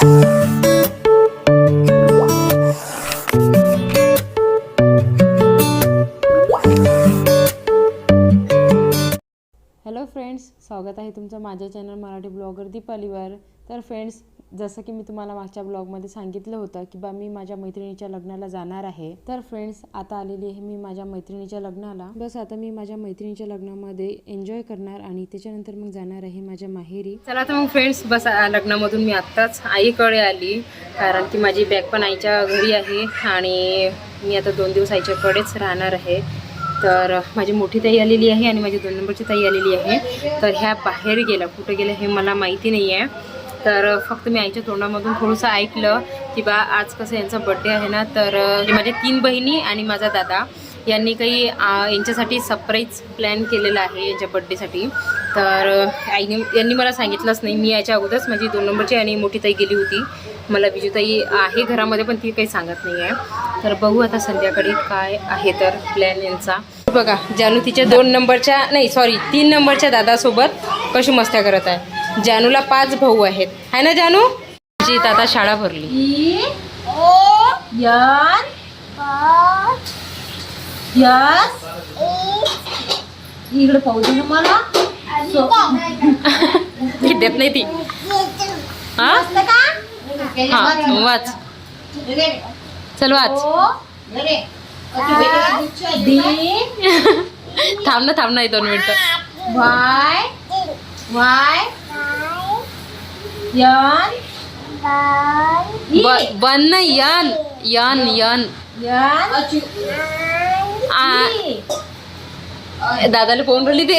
Thank you. स्वागत आहे तुमचं माझ्या चॅनल मराठी ब्लॉगर दीपालीवर. तर फ्रेंड्स जसं की मी तुम्हाला मागच्या ब्लॉगमध्ये सांगितलं होतं की बा मी माझ्या मैत्रिणीच्या लग्नाला जाणार आहे. तर फ्रेंड्स आता आलेली आहे मी माझ्या मैत्रिणीच्या लग्नाला. बस आता मी माझ्या मैत्रिणीच्या लग्नामध्ये एन्जॉय करणार आणि त्याच्यानंतर मग जाणार आहे माझ्या माहेरी. चला तर मग फ्रेंड्स बस लग्नामधून मी आत्ताच आईकडे आली. कारण की माझी बॅग पण आईच्या घरी आहे आणि मी आता दोन दिवस आईच्याकडेच राहणार आहे. तर माझी मोठी ताई आलेली आहे आणि माझी दोन नंबरची ताई आलेली आहे. तर ह्या बाहेर गेल्या कुठं गेल्या हे मला माहिती नाही आहे तर फक्त मी आईच्या तोंडामधून थोडंसं ऐकलं की बा आज कसं यांचा बड्डे आहे ना? तर माझ्या तीन बहिणी आणि माझा दादा. यांनी काही यांच्यासाठी सरप्राईज प्लॅन केलेला आहे यांच्या बड्डेसाठी तर आईने यांनी मला सांगितलंच नाही. मी याच्या अगोदरच माझी दोन नंबरची आणि मोठी ताई गेली होती. मला बिजूताई आहे घरामध्ये पण ती काही सांगत नाही आहे तर बघू आता संध्याकाळी काय आहे तर प्लॅन यांचा. बघा जानू तिच्या दोन नंबरच्या नाही सॉरी तीन नंबरच्या दादासोबत कशी मस्त्या करत आहे. जानूला पाच भाऊ आहेत. आहे ना जानू? जी आता शाळा भरली. Yes. इकडे पाहू दे ना मला. ती देत नाही ती. हा? हा वाच. चल वाच. डी थांब ना थांब ना दोन मिनिटं. वाय. वाय. यन. ब- बन ना यन. N N. यन. दादाला फोन राहिली ते.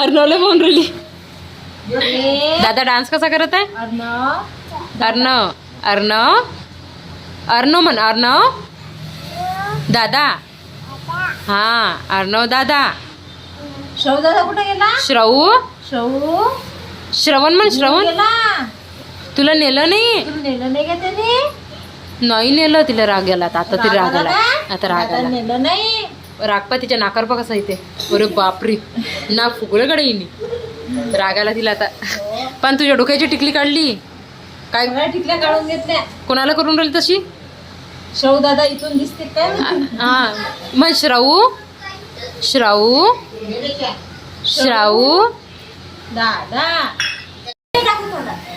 अर्णवला फोन राहिली दादा डान्स कसा करत आहे? अर्णव अर्णव अर्णव अर्णव म्हण अर्णव दादा. हा अर्णव दादा. शव दादा कुठे गेला? श्रवू. शव श्रवण म्हण श्रवण. तुला नेलं नाही? नेलं नाही का त्याने? नाही नेलं तिला राग गेला आता तिला राग आला? आता राग आला नाही. रागपा तिच्या नाकार पा कसा इथे. अरे बापरे. ना फुगळकडे येईनी रागाला तिला आता. पण तुझ्या डोक्याची टिकली काढली. काय? टिकल्या काढून घेतल्या. कोणाला करून राहिली तशी? शव दादा इथून दिसते काय? हा मग श्रावू श्रावू श्रावू दादा.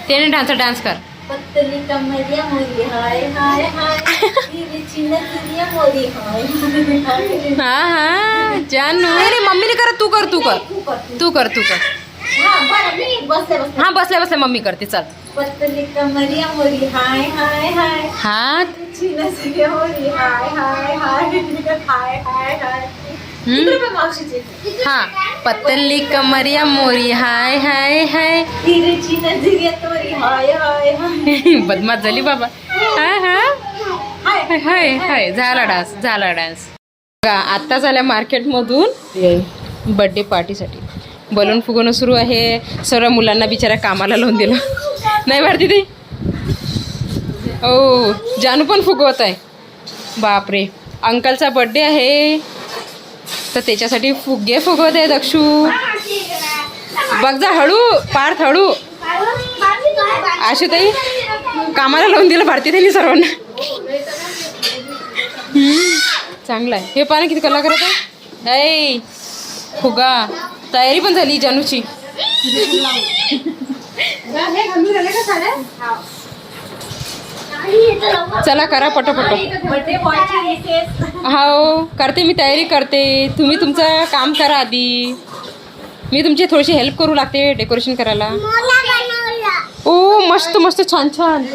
त्याने डान्स डान्स कर. पत्तली कमरिया मोरी हाय हाय हाय. मोरी हाय. हा हा. जानू. नाही नाही, मम्मीने कर तू कर तू कर. तू कर, तू. कर. हा हा बसल्या बसल्या मम्मी करते चल. पत्तली कमरिया मोरी हाय हाय हाय. हा. हाय. हाय हाय हाय हाय. हाय हा पतली कमरिया मोरी हाय हाय हाय. हाय हाय हाय. बदमाश झाली बाबा. हा हा हाय हाय हाय झाला डान्स झाला डान्स. बघा आत्ताच आल्या मार्केटमधून बड्डे पार्टीसाठी बलून फुगवणं सुरू आहे. सर्व मुलांना बिचाऱ्या कामाला लावून दिलं. नाही भारती ते ओ जानू पण फुगवत आहे. बापरे. अंकलचा बड्डे आहे. तर त्याच्यासाठी फुगे फुगवत आहे दक्षू बघ जा हळू पार्थ हळू. आशुताई कामाला लावून दिलं भारती त्यांनी सर्वांना. चांगलं आहे. हे पाणी किती कला करत आहे फुगा. तयारी पण झाली जानूची. चला करा पटपट. हो करते मी तयारी करते. तुम्ही तुमचं काम करा आधी. मी तुमची थोडीशी हेल्प करू लागते डेकोरेशन करायला. ओ मस्त मस्त छान छान.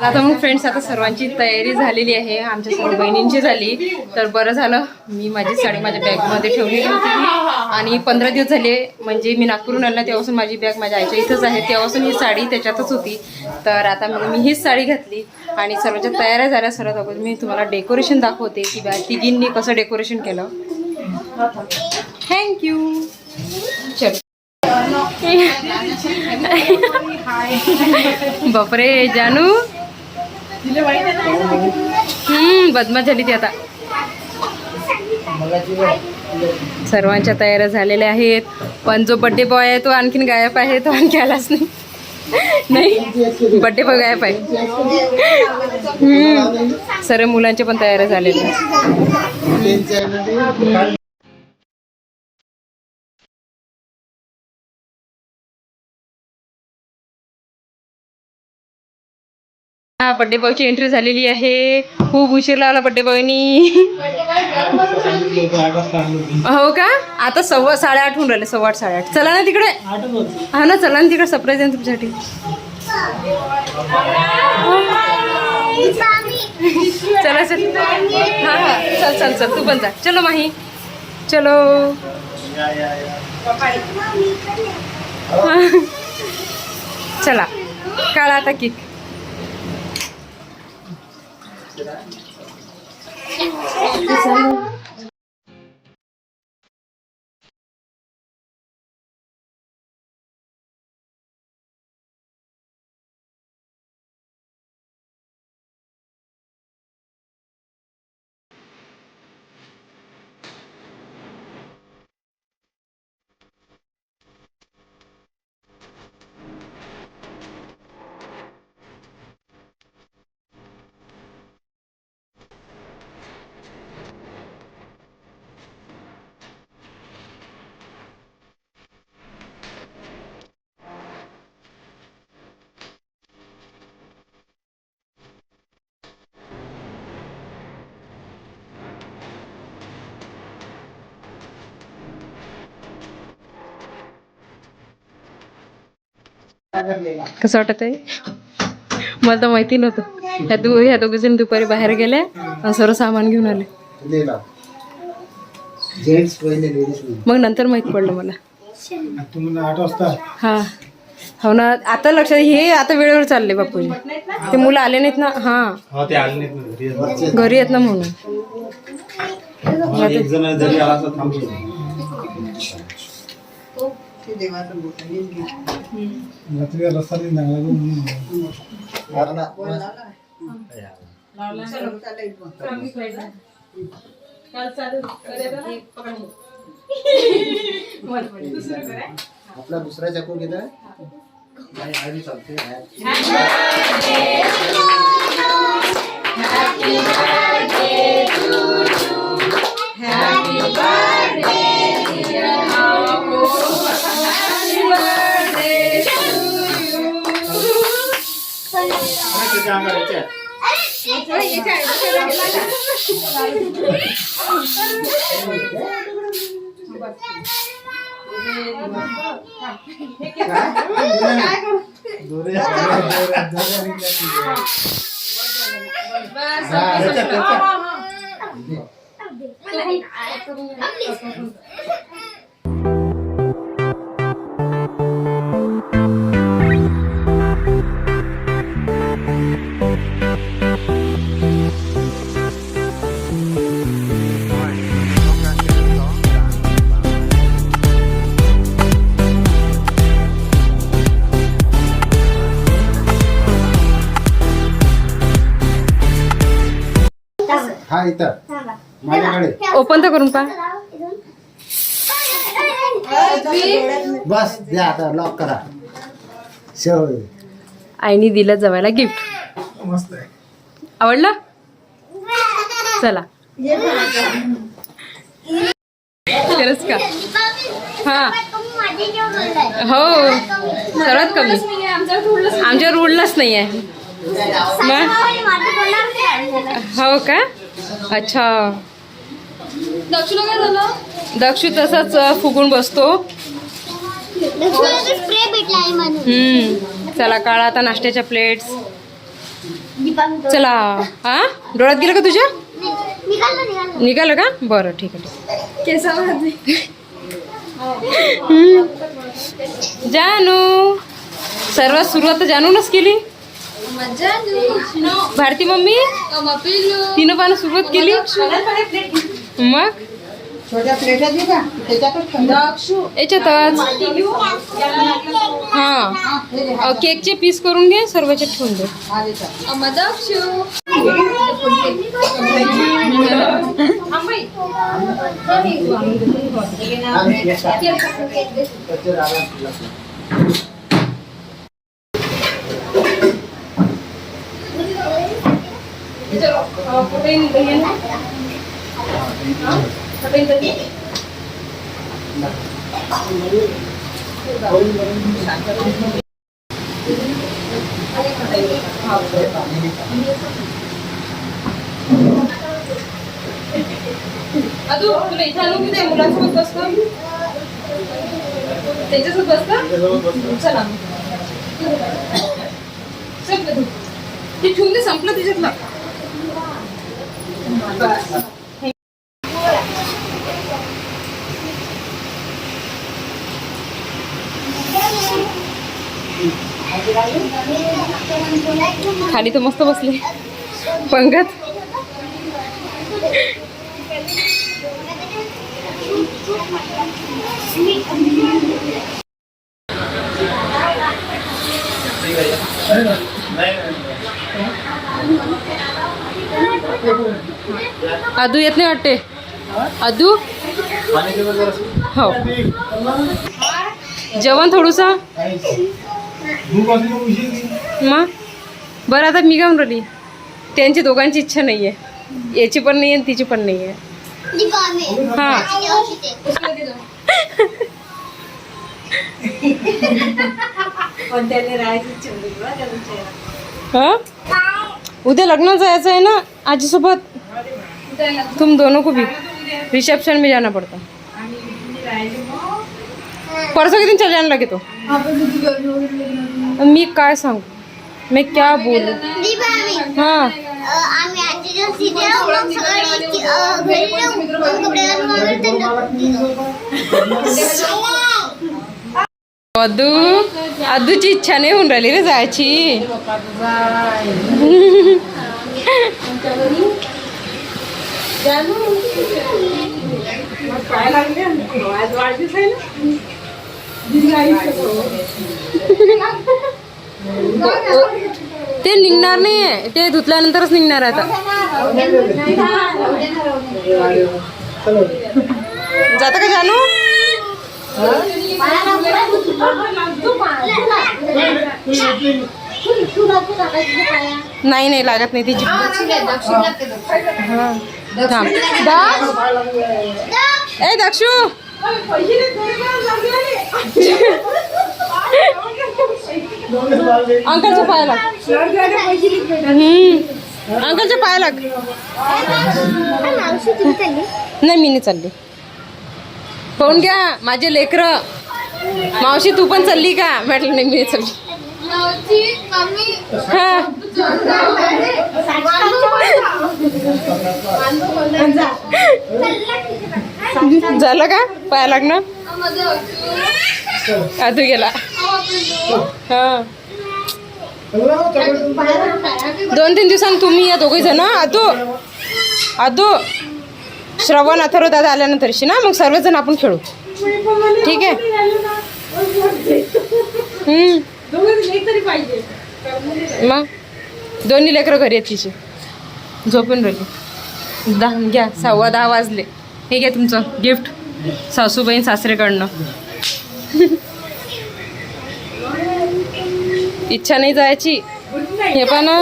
आता मग फ्रेंड्स आता सर्वांची तयारी झालेली आहे. आमच्या सर्व बहिणींची झाली. तर बरं झालं. मी माझी साडी माझ्या बॅगमध्ये ठेवलेली होती. आणि पंधरा दिवस झाले म्हणजे मी नागपूरहून आला तेव्हापासून माझी बॅग माझ्या आईच्या इथंच आहे. तेव्हापासून ही साडी त्याच्यातच होती. तर आता मग मी हीच साडी घातली. आणि सर्वांच्या तयाऱ्या झाल्या. सर्वात अगोदर मी तुम्हाला डेकोरेशन दाखवते. की बा तिघींनी कसं डेकोरेशन केलं. थँक्यू चल. बापरे जानू. हम्म बदमाश झाली ती आता. सर्वांच्या तयाऱ्या झालेल्या आहेत. पण जो बड्डे बॉय आहे तो आणखीन गायब आहे तो आणखी आलाच नाही. नाही बड्डे बघाय पाहिजे हम्म. सर्व मुलांचे पण तयारी झालेले बड्डे बॉयची एंट्री झालेली आहे. खूप उशीर लावला बड्डे बॉयनी हो का? आता सव्वा साडेआठ होऊन राहिले सव्वा आठ साडेआठ चला ना तिकडे. हा ना चला ना तिकडे सरप्राईज आहे ना तुमच्यासाठी. चला चल. हा हा. चल चल चल. तू पण जा. चलो माही. चलो. चला. काढा आता केक 第三呢？कसं वाटत आहे मला तर माहिती नव्हतं. ह्या दु ह्या दोघी जण दुपारी बाहेर गेल्या आणि सर्व सामान घेऊन आले. मग नंतर माहीत पडलं मला. तुम्हाला आठ वाजता. हा. हो ना आता लक्षात हे आता वेळेवर चालले बापूजी. ते मुलं आले नाहीत ना हा. हो ते आले नाहीत ना घरी वरचे घरी येत ना म्हणून. आपला दुसरा चाकू घेता नाही आधी चालते আমার এটা দূরে हा इथं. माझ्याकडे. ओपन तर करून पा बस द्या आता लॉक करा. शेव आईने दिलं जवायला गिफ्ट मस्त आहे. आवडलं? चला. खरंच का? हा. हो सर्वात कमी. आमच्यावर उडलंच नाही आहे मग हो का? अच्छा. दक्षू तसाच फुगून बसतो. हम्म. चला काळा आता नाश्त्याच्या प्लेट्स चला. हा? डोळ्यात गेलं का तुझ्या? निघालं का? बरं ठीक आहे ठीक आहे. जानू. सर्वात सुरुवात तर जानूनच केली. भारती मम्मी तिनं पानं सुरुवात केली मग? याच्यातच. हा. केकचे पीस करून घे सर्वचे ठेवून दे. अदू तुला इथे आणू की ते मुलांसोबत बसतो? त्याच्यासोबत बसतो? चला. चल ते ठेवून दे संपलं त्याच्यातलं खाली तर मस्त बसले. पंगत. आदू येत नाही वाटते. आदू? हो. जेवण थोडंसं? मग? बरं आता मी काय म्हणून राहिली? त्यांची दोघांची इच्छा नाही आहे याची पण नाही आहे आणि तिची पण नाही आहे हां. हां? उद्या लग्न जायचं आहे ना आजीसोबत? तुम दोनों को भी रिसेप्शन में जाना पड़ता। परसों के दिन चले जाने लगे तो। मी काय सांगू? मी क्या बोलू? हाँ। अदू, अदूची इच्छा नाही होऊन राहिली रे, जायची। काय लागले आज वाढदिवस आहे ना ते निघणार नाही ते धुतल्यानंतरच निघणार आहे आता. जाता का जानू? नाही नाही लागत नाही तिची. थांब. दक्ष ए दक्षू. अंकलच्या पाया लाग. हम्म. अंकलच्या पाया लाग. नाही मी नाही चालली. पाहून घ्या माझे लेकर. मावशी तू पण चालली का? म्हटलं नाही मी चालली. हा. झालं का? पाया लागणं? आधू गेला. हा. दोन तीन दिवसांनी तुम्ही या दोघे जण आदू. आदू. श्रवण अथर्व दादा आल्यानंतर ना मग सर्वजण आपण खेळू. ठीक आहे? हम्म. मग? दोन्ही लेकरं घरी आहेत तिचे. झोपून राहिली. दहा घ्या सव्वा दहा वाजले. हे घ्या तुमचं गिफ्ट. सासूबाई सासरेकडनं. इच्छा नाही जायची. हे पण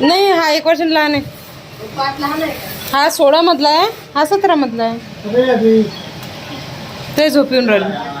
नाही हा एक वर्ष लहान आहे. हा सोळा मधला आहे हा सतरा मधला आहे ते झोपून राहिले.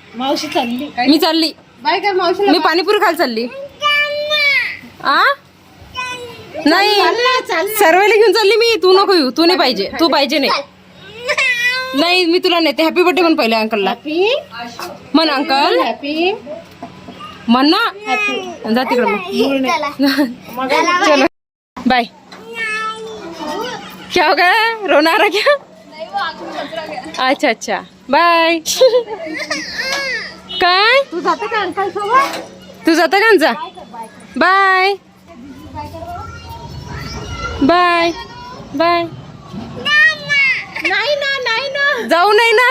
मावशी चालली. मी चालली. बाय कर मावशीला मी पाणीपुरी खायला चालली. आ? नाही. सर्वेला घेऊन चालली मी. तू नको येऊ. तू नाही पाहिजे. तू पाहिजे नाही. नाही मी तुला नेते हॅपी बर्थडे म्हण पहिले अंकलला म्हण अंकल हॅपी म्हण ना. जा तिकडे मग. चलो. बाय. क्या हो गया? रोना आ रहा क्या? अच्छा अच्छा. बाय काय? तू जाते का अंकल सोबत? तू जाता का जा बाय बाय बाय नाही ना नाही ना. जाऊ नाही ना.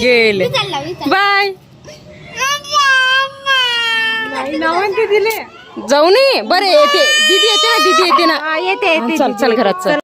गेले. बाय नाही नावन ते दिले. जाऊ नये. बरं येते. दीदी येते ना दीदी येते ना. येते चल चल घरात चल.